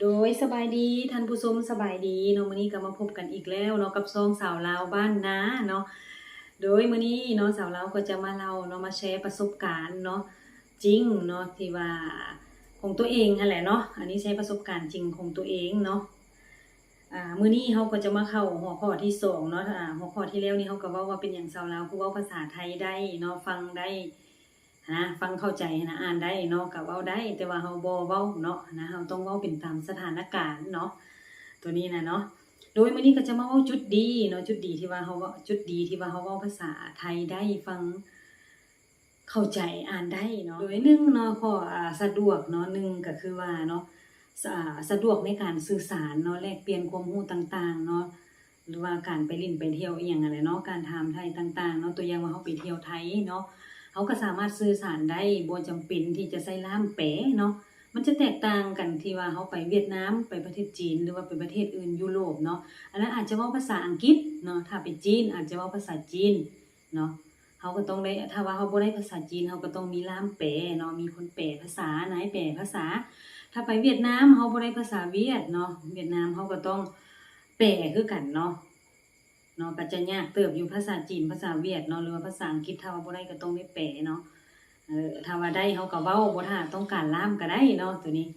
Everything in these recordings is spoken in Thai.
โดยสบายดีท่านผู้ชมสบายดีเนาะมื้อนี้ก็มาพบกันอีกแล้วเนาะกับซองสาวลาวบ้านนาเนาะโดยมื้อนี้เนาะสาวลาวก็จะมาเล่าเนาะมาแชร์ประสบการณ์เนาะจริงเนาะที่ว่าของตัวเองนั่นแหละเนาะอันนี้ใช้ประสบการณ์จริงของตัวเองเนาะอ่ามื้อนี้เฮาก็จะมาเข้าหัวข้อที่สองเนาะอ่าหัวข้อที่แล้วนี่เฮาก็ว้าว่าเป็นหยังสาวลาวผู้เว้าภาษาไทยได้เนาะฟังได้ นะฟังเข้าใจนะอ่านได้เนาะกับเว้าได้ แต่ว่าเฮาบ่เว้าเนาะนะเฮาต้องเว้าเป็นตามสถานการณ์เนาะตัวนี้นะเนาะโดยมื้อนี้ก็จะมาเว้าจุดดีเนาะจุดดีที่ว่าเฮาเว้าจุดดีที่ว่าเฮาเว้าภาษาไทยได้ฟังเข้าใจอ่านได้เนาะโดยหนึ่งเนาะข้ออ่าสะดวกเนาะหนึ่งก็คือว่าเนาะสอ่าสะดวกในการสื่อสารเนาะแลกเปลี่ยนความรู้ต่าง ๆ เนาะหรือว่าการไปเล่นไปเที่ยวอีหยังอะไรเนาะการถามไทยต่าง ๆ เนาะตัวอย่างว่าเฮาไปเที่ยวไทยเนาะ เขาก็สามารถสื่อสารได้บ่จำเป็นที่จะใช้ล่ามแปลเนาะมันจะแตกต่างกันที่ว่าเขาไปเวียดนามไปประเทศจีนหรือว่าไปประเทศอื่นยุโรปเนาะอันนั้นอาจจะว้าภาษาอังกฤษเนาะถ้าไปจีนอาจจะว้าภาษาจีนเนาะเขาก็ต้องได้ถ้าว่าเขาบ่ได้ภาษาจีนเขาก็ต้องมีล่ามแปลเนาะมีคนแปลภาษานายแปลภาษา ถ้าไปเวียดนามเขาบ่ได้ภาษาเวียดเนาะเวียดนามเขาก็ต้องแปลคือกันเนาะ เนาะก็จะยากเติบอยู่ภาษาจีนภาษาเวียดเนาะหรือว่าภาษาอังกฤษถ้าว่าบ่ได้ก็ต้องได้แปลเนาะเออถ้าว่าได้เขาก็เว้าบ่ถ้าต้องการล่ามก็ได้เนาะตัวนี้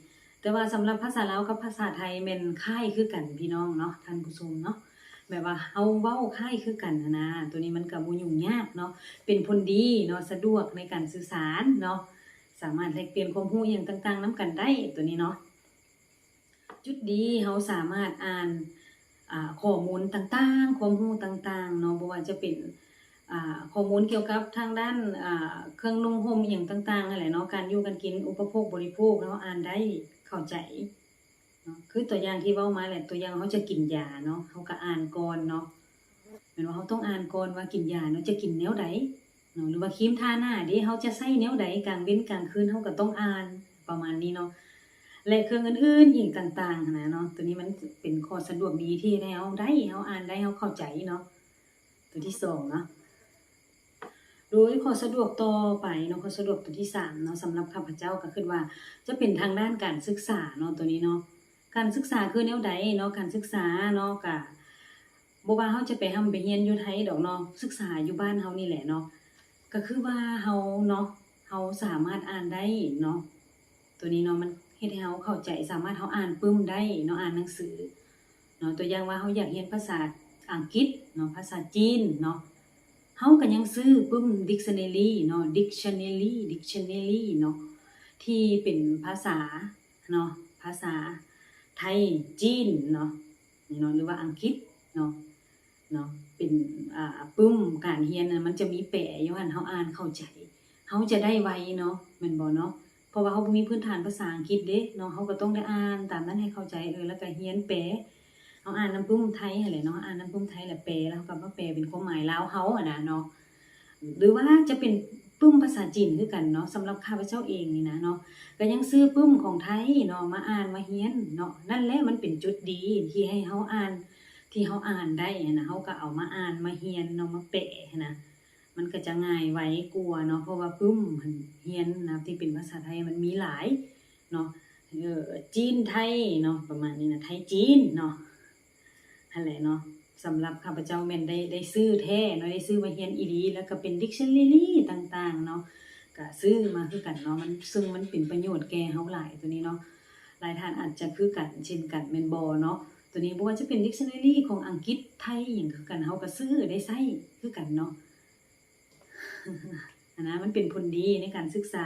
แต่ว่าสำหรับภาษาลาวกับภาษาไทยแม่นคล้ายคือกันพี่น้องเนาะท่านผู้ชมเนาะแบบว่าเฮาเว้าคล้ายคือกันนะตัวนี้มันก็บ่ยุ่งยากเนาะเป็นผลดีเนาะสะดวกในการสื่อสารเนาะสามารถแลกเปลี่ยนความรู้อย่างต่างๆนํกันได้ตัวนี้เนาะจุดดีเฮาสามารถอ่าน ข้อมูลต่างๆ ความรู้ต่างๆเนาะบ่ว่าจะเป็นข้อมูลเกี่ยวกับทางด้านเครื่องนุ่งห่มอย่างต่างๆนั่นแหละเนาะการอยู่กันกินอุปโภคบริโภคเนาะอ่านได้เข้าใจเนาะคือตัวอย่างที่เว้ามาแหละตัวอย่างเขาจะกินยาเนาะเขาก็อ่านก่อนเนาะแม่นว่าเขาต้องอ่านก่อนว่ากินยาเนาะจะกินแนวใดเนาะหรือว่าครีมทาหน้าด้เขาจะใช้แนวใดกลางเว้นกลางคืนเขาก็ต้องอ่านประมาณนี้เนาะ และเครื่องอื่นๆอีกต่างๆนะเนาะตัวนี้มันเป็นข้อสะดวกดีที่ให้เราได้เราอ่านได้เราเข้าใจเนาะตัวที่สองเนาะโดยข้อสะดวกต่อไปเนาะข้อสะดวกตัวที่สามเนาะสำหรับข้าพเจ้าก็คือว่า จะเป็นทางด้านการศึกษาเนาะตัวนี้เนาะการศึกษาคือแนวใดเนาะการศึกษาเนาะกะบ่ว่าเฮาจะไปทำไปเรียนอยู่ไทยดอกเนาะศึกษาอยู่บ้านเฮานี่แหละเนาะก็คือว่าเฮาเนาะเฮาสามารถอ่านได้เนาะตัวนี้เนาะมัน เฮ็ดให้เฮาเข้าใจสามารถเฮาอ่านปึ้มได้เนาะอ่านหนังสือเนาะตัวอย่างว่าเฮาอยากเรียนภาษาอังกฤษเนาะภาษาจีนเนาะเฮาก็ยังซื้อปึ้ม dictionary เนาะ dictionary dictionary เนาะที่เป็นภาษาเนาะภาษาไทยจีนเนาะนี่เนาะหรือว่าอังกฤษเนาะเนาะเป็นอ่าปึ้มการเรียนน่ะมันจะมีแปลอยู่หั่นเฮาอ่านเข้าใจเฮาจะได้ไวเนาะแม่นบ่เนาะ เพราะว่าเฮาบ่มีพื้นฐานภาษาอังกฤษเด้เนาะเฮาก็ต้องได้อ่านตามนั้นให้เข้าใจเออแล้วก็เรียนแปลเอาอ่านน้ำปุ้มไทยหั่นแหละเนาะอ่านน้ำปุ้มไทยแหละแปลแล้วก็มาแปลเป็นความหมายลาวเฮาอะนะเนาะหรือว่าจะเป็นปึ้มภาษาจีนคือกันเนาะสำหรับข้าพเจ้าเองนี่นะเนาะก็ยังซื้อปึ้มของไทยเนาะมาอ่านมาเรียนเนาะนั่นแหละมันเป็นจุดดีที่ให้เฮาอ่านที่เฮาอ่านได้นะเฮาก็เอามาอ่านมาเรียนเนาะมาแปลนะ มันก็จะง่ายไว้กลัวเนาะเพราะว่าปึ้มมันเรียนนะที่เป็นภาษาไทยมันมีหลายเนาะเออจีนไทยเนาะประมาณนี้นะไทยจีนเนาะนั่นแหละเนาะสำหรับข้าพเจ้าแม่นได้ได้ซื้อแท้เนาะได้ซื้อมาเรียนอีหลีแล้วก็เป็น dictionary ต่างๆเนาะก็ซื้อมาคือกันเนาะมันซึ่งมันเป็นประโยชน์แก่เฮาหลายตัวนี้เนาะหลายท่านอาจจะคือกันเช่นกันแมนบ่เนาะตัวนี้บ่ว่าจะเป็น dictionary ของอังกฤษไทยหยังคือกันเฮาก็ซื้อได้ใช้คือกันเนาะ นะมันเป็นผลดีในการศึกษา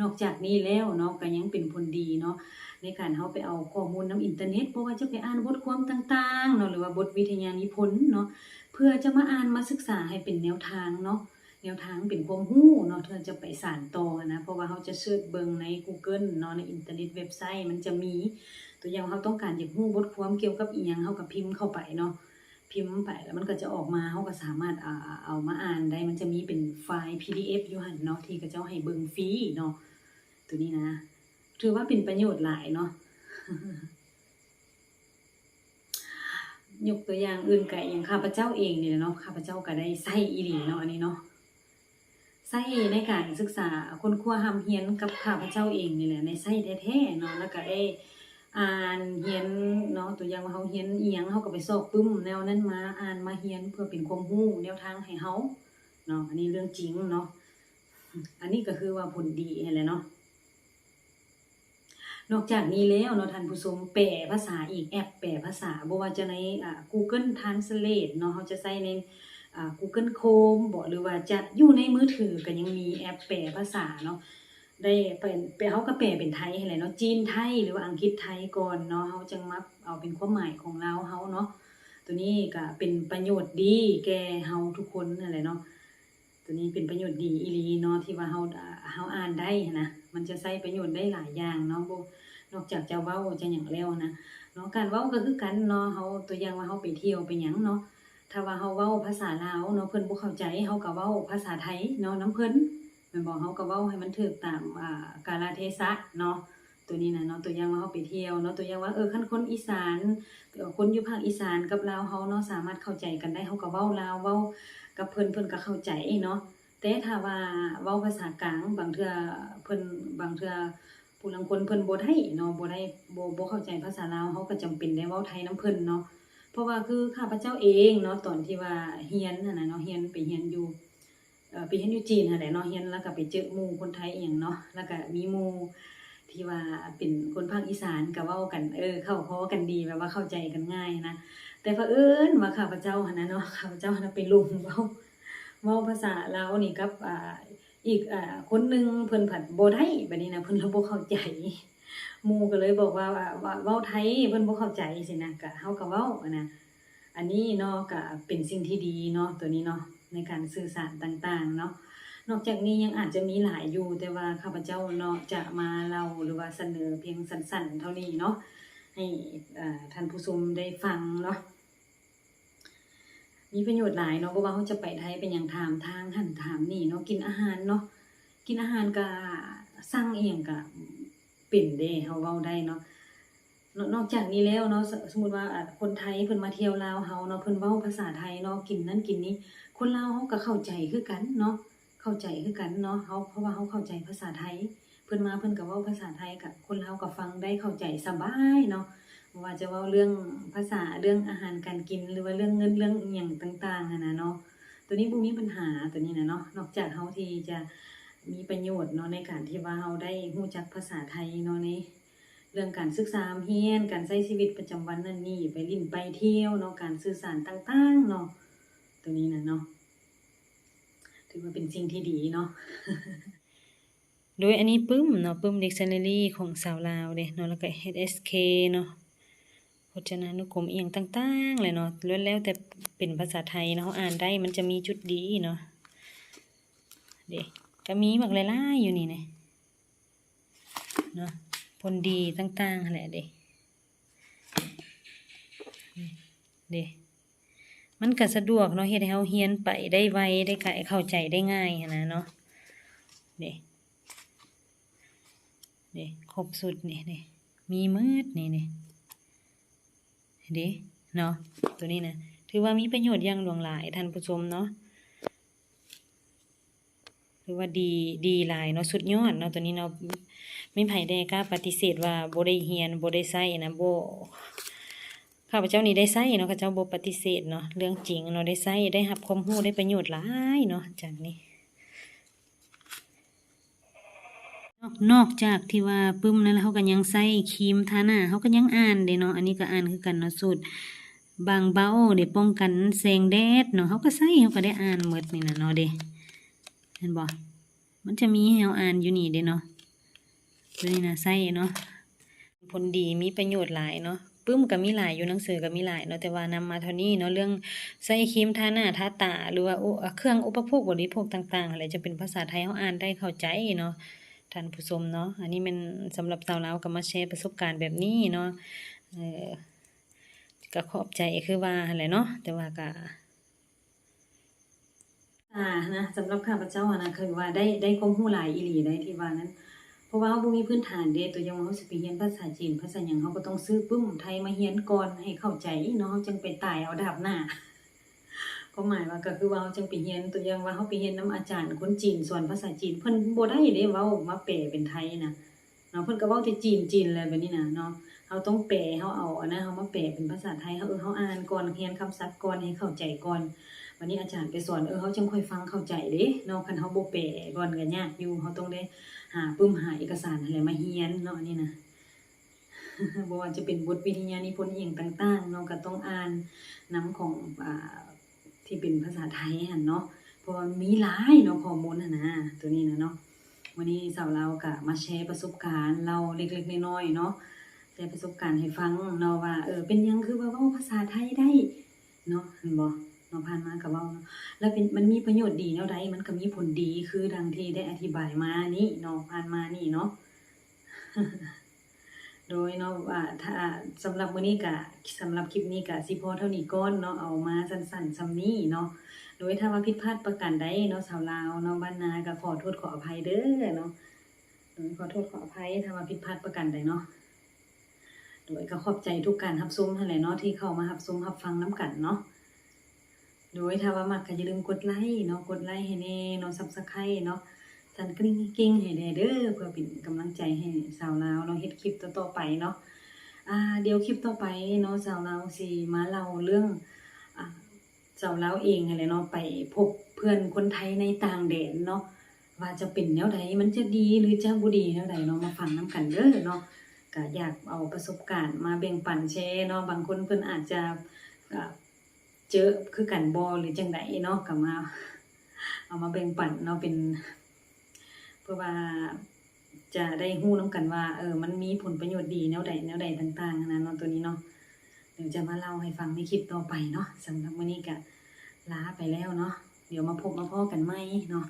นอกจากนี้แล้วเนาะก็ยังเป็นผลดีเนาะในการเฮาไปเอาข้อมูลนํอินเทอร์เน็ตเพราะว่าจะไปอ่านบทความต่างๆเนาะหรือว่าบทวิทยานิพนธ์เนาะเพื่อจะมาอ่านมาศึกษาให้เป็นแนวทางเนาะแนวทางเป็นความรู้เนาะเพื่อจะไปสานต่อนะเพราะว่าเฮาจะเสิร์ชเบิงใน Google เนาะในอินเทอร์เน็ตเว็บไซต์มันจะมี ตัวอย่างเฮาต้องการอยากรู้บทความเกี่ยวกับอีหยังเฮาก็พิมพ์เข้าไปเนาะ พิมพ์ไปแล้วมันก็จะออกมาเฮาก็สามารถเอามาอ่านได้มันจะมีเป็นไฟล์ PDF อยู่หันเนาะที่เขาเจ้าให้เบิ่งฟรีเนาะตัวนี้นะ ถือว่าเป็นประโยชน์หลายเนาะยกตัวอย่างอื่นก็อย่างข้าพเจ้าเองเนี่แหละเนาะข้าพเจ้าก็ได้ใส่อีหลีเนาะอันนี้เนาะใส่ในการศึกษาคนครัวหำเฮียนกับข้าพเจ้าเองนี่แหละในใส่แท้ๆเนาะแล้วก็ได้ อ่านเรียนเนาะตัวอย่างว่าเฮาเรียนเอียงเฮาก็ไปสอบปึ้มแนวนั้นมาอ่านมาเรียนเพื่อเป็นความรู้แนวทางให้เฮาเนาะอันนี้เรื่องจริงเนาะอันนี้ก็คือว่าผลดีนั่แหละเนาะนอกจากนี้แล้วเนาะท่านผู้ชมแปลภาษาอีกแอปแปลภาษาบ่ว่าจะในอ่า Google Translate เนาะเฮาจะใส่ในอ่า Google Chrome บ่หรือว่าจะอยู่ในมือถือก็ยังมีแอปแปลภาษาเนาะ ได้เป็นเฮาก็แปลเป็นไทยให้แหละเนาะจีนไทยหรือว่าอังกฤษไทยก่อนเนาะเฮาจังมาเอาเป็นความหมายของเราเฮาเนาะตัวนี้ก็เป็นประโยชน์ดีแก่เฮาทุกคนนั่นแหละเนาะตัวนี้เป็นประโยชน์ดีอีลีเนาะที่ว่าเฮาอ่าเฮาอ่านได้นะมันจะใช้ประโยชน์ได้หลายอย่างเนาะโบนอกจากจะเว้าจะหยังแล้วนะเนาะการเว้าก็คือกันเนาะเฮาตัวอย่างว่าเฮาไปเที่ยวไปหยังเนาะถ้าว่าเฮาเว้าภาษาลาวเนาะเพิ่นบ่เข้าใจเฮาก็เว้าภาษาไทยเนาะนํเพิ่น ม่นบอกเฮาก็เว้าให้มันถูกตามอ่ากาลเทศะเนาะตัวนี้นะเนาะตัวอย่างว่าเฮาไปเที่ยวเนาะตัวอย่างว่าเออคันคนอีสานคนอยู่ภาคอีสานกับลาวเฮาเนาะสามารถเข้าใจกันได้เฮาก็เว้าลาวเว้ากับเพิ่นเพิ่นก็เข้าใจเนาะแต่ถ้าว่าเว้าภาษากลางบางเทื่อเพิ่นบางเทื่อผู้ลางคนเพิ่นบ่ได้เนาะบ่ได้บ่บ่เข้าใจภาษาลาวเฮาก็จำเป็นได้เว้าไทยนํเพิ่นเนาะเพราะว่าคือข้าพเจ้าเองเนาะตอนที่ว่าเรียนนั่นน่ะเนาะเรียนไปเรียนอยู่ ไปเรียนอยู่จีนนั่นแหละเนาะเรียนแล้วก็ไปเจอหมู่คนไทยเองเนาะแล้วก็มีหมู่ที่ว่าเป็นคนภาคอีสานก็เว้ากันเออ เข้าคอกันดีแบบว่าเข้าใจกันง่ายนะแต่เอิญว่าข้าพเจ้าหั่นนะเนาะข้าพเจ้าน่ะไปลงเว้าเว้าภาษาลาวนี่กับอ่าอีกอ่าคนหนึงเพิ่นผัดบ่ได้บัดนี้นะเพิ่นเลยบ่เข้าใจหมู่ก็เลยบอกว่าว่าเว้าไทยเพิ่นบ่เข้าใจสินะก็เฮาก็เว้าอะนะอันนี้เนาะก็เป็นสิ่งที่ดีเนาะตัวนี้เนาะ ในการสื่อสารต่างๆเนาะนอกจากนี้ยังอาจจะมีหลายอยู่แต่ว่าข้าพเจ้าเนาะจะมาเล่าหรือว่าเสนอเพียงสั้นๆ เท่านี้เนาะให้ท่านผู้ชมได้ฟังเนาะมีประโยชน์หลายเนาะเพราะว่าเขาจะไปไทยเป็นอย่างถามทางหันถามนี่เนาะกินอาหารเนาะกินอาหารก็สั่งเองก็เป็นเด้เฮาเว้าได้เนาะนอกจากนี้แล้วเนาะสมมติว่าอ่าคนไทยเพิ่นมาเที่ยวลาวเฮาเนาะเพิ่นเว้าภาษาไทยเนาะกินนั่นกินนี้ คนลาวเฮาก็เข้าใจคือกันเนาะเข้าใจคือกันเนาะเฮาเพราะว่าเฮาเข้าใจภาษาไทย เพิ่นมาเพิ่นก็เว้าภาษาไทยกับคนลาวก็ฟังได้เข้าใจสบายเนาะว่าจะเว้าเรื่องภาษาเรื่องอาหารการกินหรือว่าเรื่องเงินเรื่องอิหยังต่างๆนน่ะเนาะตัวนี้บ่มีปัญหาตัวนี้นะเนาะนอกจากเฮาที่จะมีประโยชน์เนาะในการที่ว่าเฮาได้รู้จักภาษาไทยเนาะในเรื่องการศึกษาเฮียนการใช้ชีวิตประจำวันนั่นนี่ไปลิ้นไปเที่ยวเนาะการสื่อสารต่างๆเนาะ ตัวนี้นะเนาะถือว่าเป็นสิ่งที่ดีเนาะโดยอันนี้ปึ้มเนาะปึ้ม dictionary ของสาวลาวเด้เนาะแล้วก็ HSK เนาะพจนานุกรมอียงต่างๆเลยเนาะล้วนแล้วแต่เป็นภาษาไทยเนาะเราอ่านได้มันจะมีจุดดีเนาะเด้ก็มีบักหลายๆอยู่นี่แหละเนาะผลดีต่างๆแหละเด้เด้ มันก็สะดวกเนาะเฮ็ดให้เฮาเรียนไปได้ไวได้กะเข้าใจได้ง่ายนะเนาะเด้เด้ครบสุดนี่เด้มีมืดนี่นี่เด้เนาะตัวนี้นะถือว่ามีประโยชน์อย่างหลวงหลายท่านผู้ชมเนาะถือว่าดีดีหลายเนาะสุดยอดเนาะตัวนี้เนาะไม่ไผได้กล้าปฏิเสธว่าบ่ได้เรียนบ่ได้ใช้นะบ่ ข้าพเจ้านี่ได้ใช้เนาะข้าเจ้าบ่ปฏิเสธเนาะเรื่องจริงเนาะได้ใช้ได้รับความรู้ได้ประโยชน์หลายเนาะจากนี้ นอกนอกจากที่ว่าปึ้มนั้นแล้วเขาก็ยังใช้ครีมทาหน้าเขาก็ยังอ่านเด้เนาะอันนี้ก็อ่านคือกันเนาะสูตรบางเบาเด้ป้องกันแสงแดดเนาะเขาก็ใช้เขาก็ได้อ่านหมดนี่นะเนาะเด้เห็นบ่มันจะมีให้เราอ่านอยู่นี่เด้เนาะตัวนี้นะไส้เนาะผลดีมีประโยชน์หลายเนาะ ปึ้มก็มีหลายอยู่หนังสือก็มีหลายเนาะแต่ว่านำมาเท่านี้เนาะเรื่องใส่ครีมทาหน้าทาตา หรือว่าเครื่องอุปโภคบริโภคต่าง ๆ อะไรจะเป็นภาษาไทยเฮาอ่านได้เข้าใจเนาะท่านผู้ชมเนาะอันนี้มันสำหรับสาวลาวก็มาแชร์ประสบการณ์แบบนี้เนาะเออก็ขอบใจคือว่าหั่นแหละเนาะแต่ว่าก็อ่านะสำหรับข้าพเจ้าอะนะคือว่าได้ได้ความรู้หลายอีหลีได้ที่ว่านั้น ราะว่าเราบ่มีพื้นฐานเด้ตัวย่างว่าเราสิไปเรียนภาษาจีน ภาษาหยังเราก็ต้องซื้อปึ้มไทยมาเรียนก่อนให้เข้าใจเนาะเราจึงไปตายเอาดาบหน้าก็หมายว่าก็คือว่าเราจึงไปเรียนตัวย่างว่าเราไปเรียนนํอาจารย์คนจีนสอนภาษาจีนเพิ่นบ่ได้เด้เว้ามาแปลเป็นไทยนะเนาะเพิ่นก็เว้าแต่จีนจีนเลยแบบนี้นะเนาะเฮาต้องแปลเฮาเอาอันนั้นเฮามาแปลเป็นภาษาไทยเฮาเออเฮาอ่านก่อนเรียนคำศัพท์ก่อนให้เข้าใจก่อน วันนี้อาจารย์ไปสอนเออเฮาจังค่อยฟังเข้าใจเด้เนาะคันเฮาโบ่แปลก่อนก็ยากอยู่เฮาต้องได้หาปึ้มหาเอกสารอะไรมาเรียนเนาะนนี้นะบ่ว่าจะเป็นบทวิทยานิพนธ์อย่างต่างๆเนาะก็ต้องอ่านน้ำของอ่าที่เป็นภาษาไทยหันเนาะเพราะว่ามีหลายเนาะข้อมูลหั่นนะตัวนี้นะเนาะวันนี้สาวเราก็มาแชร์ประสบการณ์ เราเล็กๆน้อยๆเนาะแชร์ประสบการณ์ให้ฟังเนาะว่าเออเป็นยังคือว่าว้าภาษาไทยได้เนาะเห็นบ่ เนาผ่านมาก็เว้าเนาแล้วเป็นมันมีประโยชน์ดีแนวใดมันก็มีผลดีคือดังที่ได้อธิบายมานี่เนาะผ่านมานี่เนาะโดยเนาะว่าถ้าสำหรับมื้อนี้ก็สำหรับคลิปนี้ก็สิพอเท่านี้ก่อนเนาะเอามาสั้นๆซำนี้เนาะโดยถ้าว่าผิดพลาดประการใดเนาะชาวลาวเนาะบ้านนาก็ขอโทษขออภัยเด้อเนาะโดยขอโทษขออภัยถ้าว่าผิดพลาดประการใดเนาะโดยก็ขอบใจทุกการรับชมนั่นแหละเนาะที่เข้ามารับชมรับฟังนํกันเนาะ โดยถ้าว่ามักก็อย่าลืมกดไลค์เนาะกดไลค์ให้แน่เนาะ Subscribe เนาะสั่นกริ่งกิ้งให้แน่เด้อเพื่อเป็นกำลังใจให้สาวลาวเนาะเฮ็ดคลิปต่อๆไปเนาะอ่าเดี๋ยวคลิปต่อไปเนาะสาวลาวสิมาเล่าเรื่องอ่าสาวลาวเองนั่นแหละเนาะไปพบเพื่อนคนไทยในต่างแดนเนาะว่าจะเป็นแนวใดมันจะดีหรือจะบ่ดีแนวใดเนาะมาฟังนํกันเด้อเนาะก็อยากเอาประสบการณ์มาแบ่งปันแชร์เนาะบางคนเพิ่นอาจจะ เจอคือกันบอหรือจังไดเนาะกับมาเอามาแบ่งปันเนาะเป็น เพื่อว่าจะได้หู้น้ำกันว่าเออมันมีผลประโยชน์ดีแนวใดแนวใดต่างๆนะเนาะตัวนี้เนาะเดี๋ยวจะมาเล่าให้ฟังในคลิปต่อไปเนาะสำหรับวันนี้ก็ลาไปแล้วเนาะเดี๋ยวมาพบมาพ่อกันไหมเนาะ